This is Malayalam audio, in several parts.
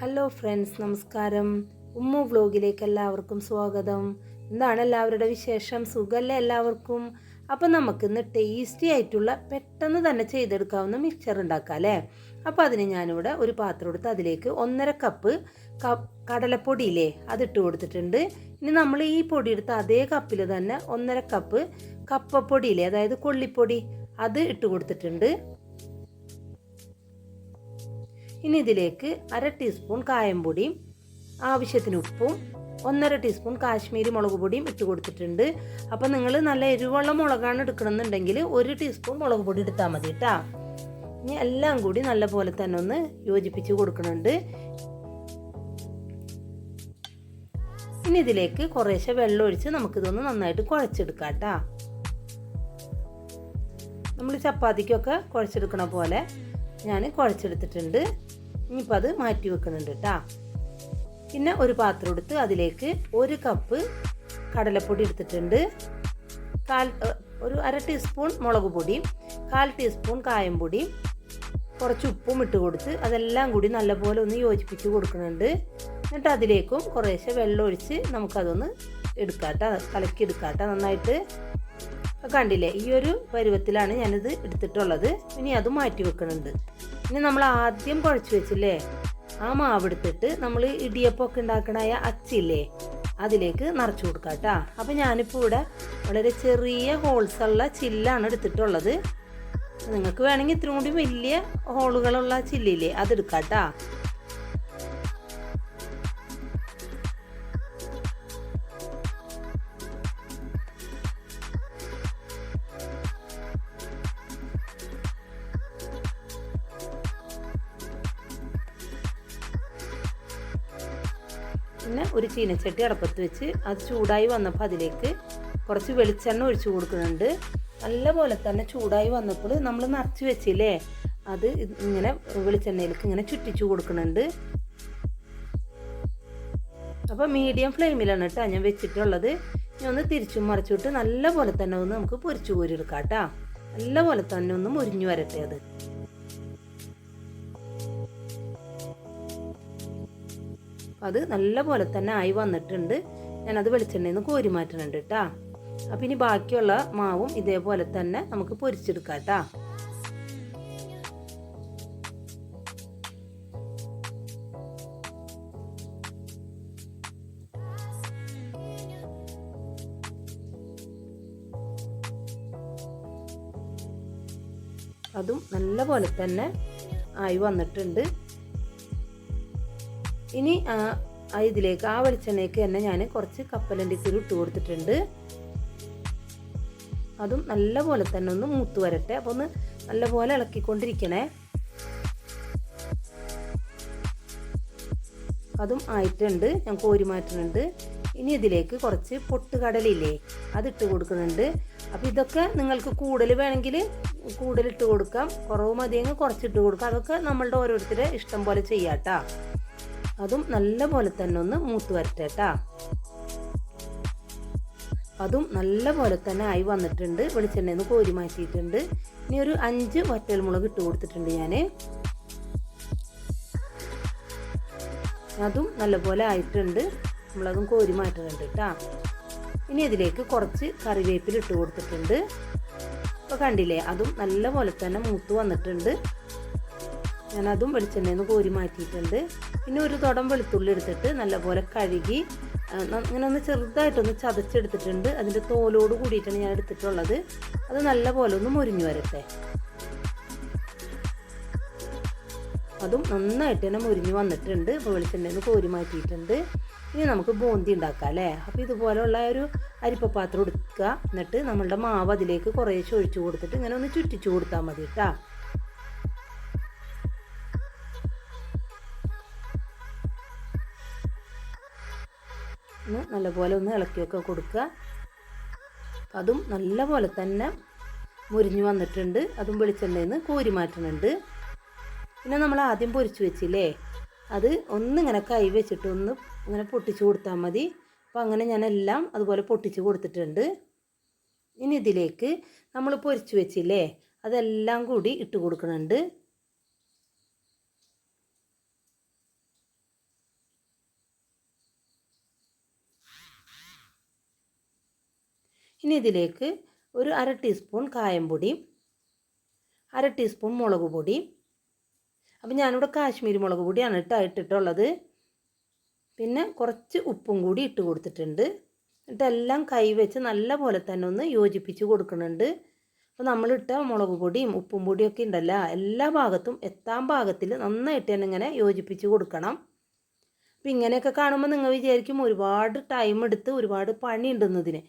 ഹലോ ഫ്രണ്ട്സ് നമസ്കാരം. ഉമ്മു വ്ലോഗിലേക്ക് എല്ലാവർക്കും സ്വാഗതം. എന്താണ് എല്ലാവരുടെ വിശേഷം? സുഖമല്ലേ എല്ലാവർക്കും? അപ്പം നമുക്ക് ഇന്ന് ടേസ്റ്റി ആയിട്ടുള്ള പെട്ടെന്ന് തന്നെ ചെയ്തെടുക്കാവുന്ന മിക്സർ ഉണ്ടാക്കാം അല്ലേ അപ്പോൾ അതിന് ഞാനിവിടെ ഒരു പാത്രം എടുത്ത് അതിലേക്ക് ഒന്നര കപ്പ് കടലപ്പൊടിയില്ലേ അതിട്ട് കൊടുത്തിട്ടുണ്ട്. ഇനി നമ്മൾ ഈ പൊടി എടുത്ത് അതേ കപ്പിൽ തന്നെ ഒന്നര കപ്പ് കപ്പപ്പൊടിയില്ലേ അതായത് കൊള്ളിപ്പൊടി. അത് ഇട്ട് കൊടുത്തിട്ടുണ്ട്. ഇനി ഇതിലേക്ക് അര ടീസ്പൂൺ കായംപൊടിയും ആവശ്യത്തിന് ഉപ്പും ഒന്നര ടീസ്പൂൺ കാശ്മീരി മുളക് പൊടിയും ഇട്ട് കൊടുത്തിട്ടുണ്ട്. അപ്പം നിങ്ങൾ നല്ല എരിവുള്ള മുളകാണ് എടുക്കണമെന്നുണ്ടെങ്കിൽ ഒരു ടീസ്പൂൺ മുളക് പൊടി എടുത്താൽ മതി കേട്ടോ ഇനി എല്ലാം കൂടി നല്ല പോലെ തന്നെ ഒന്ന് യോജിപ്പിച്ച് കൊടുക്കുന്നുണ്ട് ഇനി ഇതിലേക്ക് കുറേശ്ശെ വെള്ളം ഒഴിച്ച് നമുക്കിതൊന്ന് നന്നായിട്ട് കുഴച്ചെടുക്കാം കേട്ടോ നമ്മൾ ചപ്പാത്തിക്കൊക്കെ കുഴച്ചെടുക്കണ പോലെ ഞാൻ കുഴച്ചെടുത്തിട്ടുണ്ട്. ഇനിയിപ്പോൾ അത് മാറ്റി വെക്കുന്നുണ്ട് കേട്ടോ പിന്നെ ഒരു പാത്രം എടുത്ത് അതിലേക്ക് ഒരു കപ്പ് കടലപ്പൊടി എടുത്തിട്ടുണ്ട്. കാൽ ഒരു അര ടീസ്പൂൺ മുളക് പൊടിയും കാൽ ടീസ്പൂൺ കായം പൊടിയും കുറച്ച് ഉപ്പും ഇട്ട് കൊടുത്ത് അതെല്ലാം കൂടി നല്ലപോലെ ഒന്ന് യോജിപ്പിച്ച് കൊടുക്കുന്നുണ്ട്. എന്നിട്ട് അതിലേക്കും കുറേശ്ശെ വെള്ളം ഒഴിച്ച് നമുക്കതൊന്ന് എടുക്കാട്ടോ കലക്കി എടുക്കാട്ടോ നന്നായിട്ട്. കണ്ടില്ലേ? ഈ ഒരു പരുവത്തിലാണ് ഞാനിത് എടുത്തിട്ടുള്ളത്. ഇനി അത് മാറ്റി വെക്കുന്നുണ്ട് ഇനി നമ്മൾ ആദ്യം കുഴച്ച് വെച്ചില്ലേ? ആ മാവ് എടുത്തിട്ട് നമ്മൾ ഇടിയപ്പമൊക്കെ ഉണ്ടാക്കണായ അച്ചില്ലേ? അതിലേക്ക് നിറച്ചു കൊടുക്കാം കേട്ടോ. അപ്പം ഞാനിപ്പോൾ ഇവിടെ വളരെ ചെറിയ ഹോൾസ് ഉള്ള ചില്ലാണ് എടുത്തിട്ടുള്ളത്. നിങ്ങൾക്ക് വേണമെങ്കിൽ ഇത്രയും കൂടി വലിയ ഹോളുകളുള്ള ചില്ലില്ലേ അതെടുക്കാം കേട്ടോ. പിന്നെ ഒരു ചീനച്ചട്ടി അടപ്പത്ത് വെച്ച് അത് ചൂടായി വന്നപ്പോൾ അതിലേക്ക് കുറച്ച് വെളിച്ചെണ്ണ ഒഴിച്ചു കൊടുക്കുന്നുണ്ട്. നല്ലപോലെ തന്നെ ചൂടായി വന്നപ്പോൾ നമ്മൾ നിറച്ച് വെച്ചില്ലേ അത് ഇങ്ങനെ വെളിച്ചെണ്ണയിലേക്ക് ഇങ്ങനെ ചുറ്റിച്ചു കൊടുക്കുന്നുണ്ട്. അപ്പോൾ മീഡിയം ഫ്ലെയിമിലാണ് കേട്ടോ ഞാൻ വെച്ചിട്ടുള്ളത്. ഞാൻ ഒന്ന് തിരിച്ചും മറിച്ചിട്ട് നല്ലപോലെ തന്നെ ഒന്ന് നമുക്ക് പൊരിച്ചു കോരിയെടുക്കാം കേട്ടോ. നല്ലപോലെ തന്നെ ഒന്ന് മുരിഞ്ഞു വരട്ടെ അത്. അത് നല്ലപോലെ തന്നെ ആയി വന്നിട്ടുണ്ട്. ഞാനത് വെളിച്ചെണ്ണയിൽ നിന്ന് കോരി മാറ്റുന്നുണ്ട് കേട്ടോ അപ്പം ഇനി ബാക്കിയുള്ള മാവും ഇതേപോലെ തന്നെ നമുക്ക് പൊരിച്ചെടുക്കാം അതും നല്ല പോലെ തന്നെ ആയി വന്നിട്ടുണ്ട്. ഇനി ഇതിലേക്ക് ആ വെളിച്ചെണ്ണയ്ക്ക് തന്നെ ഞാൻ കുറച്ച് കപ്പലണ്ടി കുരു ഇട്ട് കൊടുത്തിട്ടുണ്ട്. അതും നല്ലപോലെ തന്നെ ഒന്ന് മൂത്ത് വരട്ടെ. അപ്പോൾ ഒന്ന് നല്ലപോലെ ഇളക്കിക്കൊണ്ടിരിക്കണേ. അതും ആയിട്ടുണ്ട്. ഞാൻ കോരി മാറ്റുന്നുണ്ട്. ഇനി ഇതിലേക്ക് കുറച്ച് പൊട്ടുകടലില്ലേ അതിട്ട് കൊടുക്കുന്നുണ്ട്. അപ്പോൾ ഇതൊക്കെ നിങ്ങൾക്ക് കൂടുതൽ വേണമെങ്കിൽ കൂടുതൽ ഇട്ട് കൊടുക്കാം. കുറവ് മതിയെങ്കിൽ കുറച്ചിട്ട് കൊടുക്കാം. അതൊക്കെ നമ്മളുടെ ഓരോരുത്തരുടെ ഇഷ്ടം പോലെ ചെയ്യാം ചെയ്യാട്ടോ അതും നല്ല പോലെ തന്നെ ഒന്ന് മൂത്ത് വരട്ടേട്ടാ അതും നല്ല പോലെ തന്നെ ആയി വന്നിട്ടുണ്ട്. വെളിച്ചെണ്ണയിൽ നിന്ന് കോരി മാറ്റിയിട്ടുണ്ട്. ഇനി ഒരു അഞ്ച് വറ്റൽ മുളക് ഇട്ട് കൊടുത്തിട്ടുണ്ട് ഞാൻ അതും നല്ലപോലെ ആയിട്ടുണ്ട്. മുളകും കോരി മാറ്റുന്നുണ്ട് കേട്ടോ. ഇനി ഇതിലേക്ക് കുറച്ച് കറിവേപ്പില ഇട്ട് കൊടുത്തിട്ടുണ്ട്. ഇപ്പോൾ കണ്ടില്ലേ അതും നല്ലപോലെ തന്നെ മൂത്ത് വന്നിട്ടുണ്ട്. ഞാനതും വെളിച്ചെണ്ണയിൽ നിന്ന് കോരി മാറ്റിയിട്ടുണ്ട്. പിന്നെ ഒരു തുടം വെളുത്തുള്ളി എടുത്തിട്ട് നല്ലപോലെ കഴുകി ഇങ്ങനെ ഒന്ന് ചെറുതായിട്ടൊന്ന് ചതച്ചെടുത്തിട്ടുണ്ട്. അതിന്റെ തോലോട് കൂടിയിട്ടാണ് ഞാൻ എടുത്തിട്ടുള്ളത്. അത് നല്ലപോലെ ഒന്ന് മുരിഞ്ഞു വരട്ടെ. അതും നന്നായിട്ട് തന്നെ മുരിഞ്ഞു വന്നിട്ടുണ്ട്. ഇപ്പോൾ വെളിച്ചെണ്ണയിൽ കോരി മാറ്റിയിട്ടുണ്ട്. ഇനി നമുക്ക് ബൂന്തി ഉണ്ടാക്കാം അല്ലേ? അപ്പോൾ ഇതുപോലെയുള്ള ഒരു അരിപ്പപ്പാത്രം എടുക്കുക. എന്നിട്ട് നമ്മളുടെ മാവ് അതിലേക്ക് കുറേശ്ശെ ഒഴിച്ചു കൊടുത്തിട്ട് ഇങ്ങനെ ഒന്ന് ചുറ്റിച്ചു കൊടുത്താൽ മതി കേട്ടോ. ഒന്ന് നല്ലപോലെ ഒന്ന് ഇളക്കിയൊക്കെ കൊടുക്കുക. അതും നല്ലപോലെ തന്നെ മുരിഞ്ഞു വന്നിട്ടുണ്ട്. അതും വെളിച്ചെണ്ണയിൽ നിന്ന് കോരി മാറ്റുന്നുണ്ട്. പിന്നെ നമ്മൾ ആദ്യം പൊരിച്ചു വെച്ചില്ലേ? അത് ഒന്നിങ്ങനെ കൈ വെച്ചിട്ട് ഒന്ന് ഇങ്ങനെ പൊട്ടിച്ചു കൊടുത്താൽ മതി. അപ്പോൾ അങ്ങനെ ഞാനെല്ലാം അതുപോലെ പൊട്ടിച്ച് കൊടുത്തിട്ടുണ്ട്. ഇനി ഇതിലേക്ക് നമ്മൾ പൊരിച്ചു വെച്ചില്ലേ? അതെല്ലാം കൂടി ഇട്ട് കൊടുക്കുന്നുണ്ട്. ഇനി ഇതിലേക്ക് ഒരു അര ടീസ്പൂൺ കായംപൊടി അര ടീസ്പൂൺ മുളക് പൊടി. അപ്പം ഞാനിവിടെ കാശ്മീരി മുളക് പൊടിയാണ് ഇട്ട് ഇട്ടിട്ടുള്ളത്. പിന്നെ കുറച്ച് ഉപ്പും കൂടി ഇട്ട് കൊടുത്തിട്ടുണ്ട്. എന്നിട്ടെല്ലാം കൈ വെച്ച് നല്ല പോലെ തന്നെ ഒന്ന് യോജിപ്പിച്ച് കൊടുക്കുന്നുണ്ട്. അപ്പോൾ നമ്മളിട്ട മുളക് പൊടിയും ഉപ്പും പൊടിയൊക്കെ ഉണ്ടല്ലോ എല്ലാ ഭാഗത്തും എത്താൻ ഭാഗത്തിൽ നന്നായിട്ട് തന്നെ ഇങ്ങനെ യോജിപ്പിച്ച് കൊടുക്കണം. അപ്പോൾ ഇങ്ങനെയൊക്കെ കാണുമ്പോൾ നിങ്ങൾ വിചാരിക്കും ഒരുപാട് ടൈം എടുത്ത് ഒരുപാട് പണി ഉണ്ടെന്നതിന്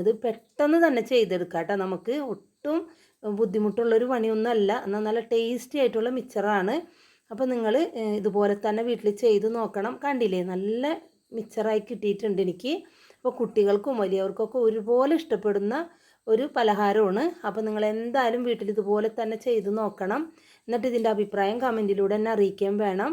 ഇത് പെട്ടെന്ന് തന്നെ ചെയ്തെടുക്കാം കേട്ടോ. നമുക്ക് ഒട്ടും ബുദ്ധിമുട്ടുള്ളൊരു പണിയൊന്നുമല്ല. എന്നാൽ നല്ല ടേസ്റ്റി ആയിട്ടുള്ള മിച്ചറാണ് അപ്പോൾ നിങ്ങൾ ഇതുപോലെ തന്നെ വീട്ടിൽ ചെയ്ത് നോക്കണം. കണ്ടില്ലേ? നല്ല മിച്ചറായി കിട്ടിയിട്ടുണ്ട് എനിക്ക്. അപ്പോൾ കുട്ടികൾക്കും വലിയവർക്കൊക്കെ ഒരുപോലെ ഇഷ്ടപ്പെടുന്ന ഒരു പലഹാരമാണ്. അപ്പോൾ നിങ്ങൾ എന്തായാലും വീട്ടിൽ ഇതുപോലെ തന്നെ ചെയ്ത് നോക്കണം. എന്നിട്ട് ഇതിന്റെ അഭിപ്രായം കമന്റിലൂടെ എന്നെ അറിയിക്കുകയും വേണം.